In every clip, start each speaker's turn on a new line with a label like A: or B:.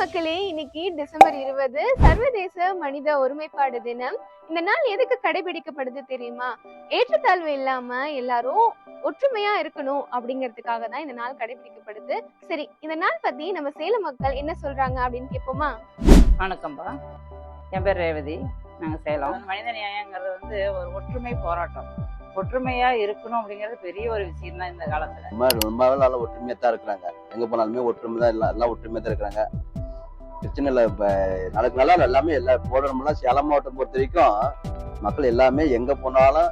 A: மக்களே இன்னைக்கு டிசம்பர் இருபது சர்வதேச மனித ஒருமைப்பாடு தினம். இந்த நாள் எதுக்கு கடைபிடிக்கப்படுது தெரியுமா? ஏற்றத்தாழ்வு இல்லாம எல்லாரும் ஒற்றுமையா இருக்கணும் அப்படிங்கிறதுக்காக தான் இந்த நாள் கடைபிடிக்கப்படுது. சரி இந்த நாள் பத்தி நம்ம சேலம் மக்கள் என்ன சொல்றாங்க அப்படின்னு கேட்போமா
B: வணக்கம்பா என் பேர் ரேவதி. நாங்கள் சேலம். மனித நியாயங்கிறது வந்து ஒரு ஒற்றுமை போராட்டம். ஒற்றுமையா இருக்கணும் அப்படிங்கிறது பெரிய ஒரு விஷயம் தான் இந்த காலத்துல.
C: ரொம்ப ரொம்ப நல்லா ஒற்றுமையா தான் இருக்கிறாங்க. எங்க போனாலுமே ஒற்றுமை தான் எல்லாம் ஒற்றுமையா தான் இருக்கிறாங்க. பிரச்சனை இல்லை. இப்போ நாளுக்கு நாளாக எல்லாமே எல்லா போடணும்னா சேலம் மாவட்டம் பொறுத்த வரைக்கும் மக்கள் எல்லாமே எங்க போனாலும்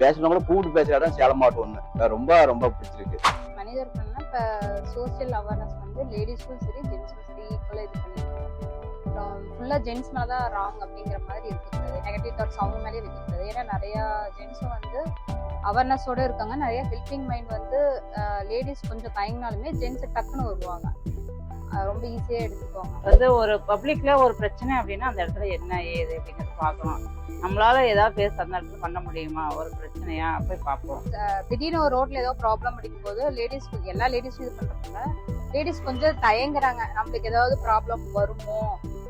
C: பேசணும் கூப்பிட்டு பேசுற இடம் சேலம் மாவட்டம் ஒன்று ரொம்ப ரொம்ப பிடிச்சிருக்கு.
D: மனிதர்கள்னா இப்போ சோஷியல் அவேர்னஸ் வந்து லேடிஸ்க்கும் சரி ஜென்ஸும் சரி ஈக்குவலாக இது பண்ணிருக்காங்க. அப்புறம் ஃபுல்லாக ஜென்ஸ் மேலே தான் ராங் அப்படிங்கிற மாதிரி இருக்கக்கூடாது நெகட்டிவ் தாட்ஸ் அவங்க மேலே வைக்கக்கூடாது ஏன்னா நிறையா ஜென்ஸும் வந்து அவேர்னஸோட இருக்காங்க. நிறைய ஹெல்பிங் மைண்ட் வந்து லேடிஸ் கொஞ்சம் தயங்கினாலுமே ஜென்ஸ் டக்குன்னு வருவாங்க. ரொம்ப ஈஸியாக எடுத்துக்குவாங்க
B: வந்து ஒரு பப்ளிக்ல ஒரு பிரச்சனை அப்படின்னா அந்த இடத்துல என்ன ஏது அப்படிங்கிறது பார்க்கலாம் நம்மளால ஏதாவது பேச அந்த இடத்துல பண்ண முடியுமா? ஒரு பிரச்சனையா? போய் பார்ப்போம்.
D: திடீர்னு ஒரு ரோட்ல ஏதோ ப்ராப்ளம் அடிக்கும்போது லேடிஸ் எல்லா லேடிஸும் இது பண்றாங்க லேடிஸ் கொஞ்சம் தயங்குறாங்க. நம்மளுக்கு ஏதாவது ப்ராப்ளம் வருமோ?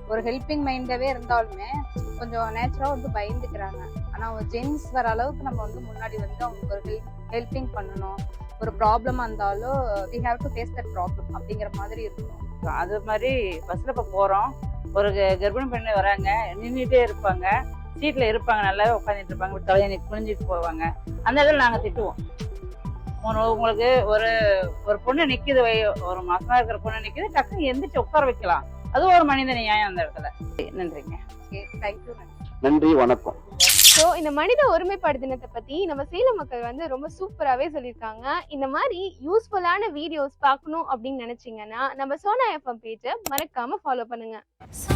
D: ஒரு ஹெல்பிங் மைண்டாவே இருந்தாலுமே கொஞ்சம் நேச்சுரா வந்து பயந்துக்கிறாங்க. ஆனா ஜென்ஸ் வர அளவுக்கு நம்ம வந்து முன்னாடி வந்து அவங்களுக்கு ஒரு ஹெல்ப் ஹெல்பிங் பண்ணணும். ஒரு ப்ராப்ளமா இருந்தாலும் we have to face that problem அப்படிங்கிற மாதிரி இருக்கணும்
B: அது மாதிரி பஸ்ல இப்போ போறோம். ஒரு கர்ப்பிணி பெண்ணு வராங்க. நின்றுட்டே இருப்பாங்க. சீட்ல இருப்பாங்க. நல்லா உட்காந்துட்டு இருப்பாங்க. தலையை குனிஞ்சிட்டு போவாங்க. அந்த இடத்துல நாங்க திட்டுவோம். உங்களுக்கு ஒரு ஒரு பொண்ணு நிக்குது வய- ஒரு மாசமா இருக்கிற பொண்ணு நிக்குது. டக்குன்னு எந்திரிச்சு உட்கார வைக்கலாம். அது ஒரு மனித நியாயம் அந்த இடத்துல. நன்றிங்க.
D: ஓகே தேங்க்யூ
C: நன்றி வணக்கம்.
A: ஸோ இந்த மனித ஒருமைப்பாடு தினத்தை பற்றி நம்ம சேலம் மக்கள் வந்து ரொம்ப சூப்பராகவே சொல்லியிருக்காங்க. இந்த மாதிரி யூஸ்ஃபுல்லான வீடியோஸ் பார்க்கணும் அப்படின்னு நினச்சிங்கன்னா நம்ம சோனா எஃப்எம் பேஜை மறக்காமல் ஃபாலோ
E: பண்ணுங்கள்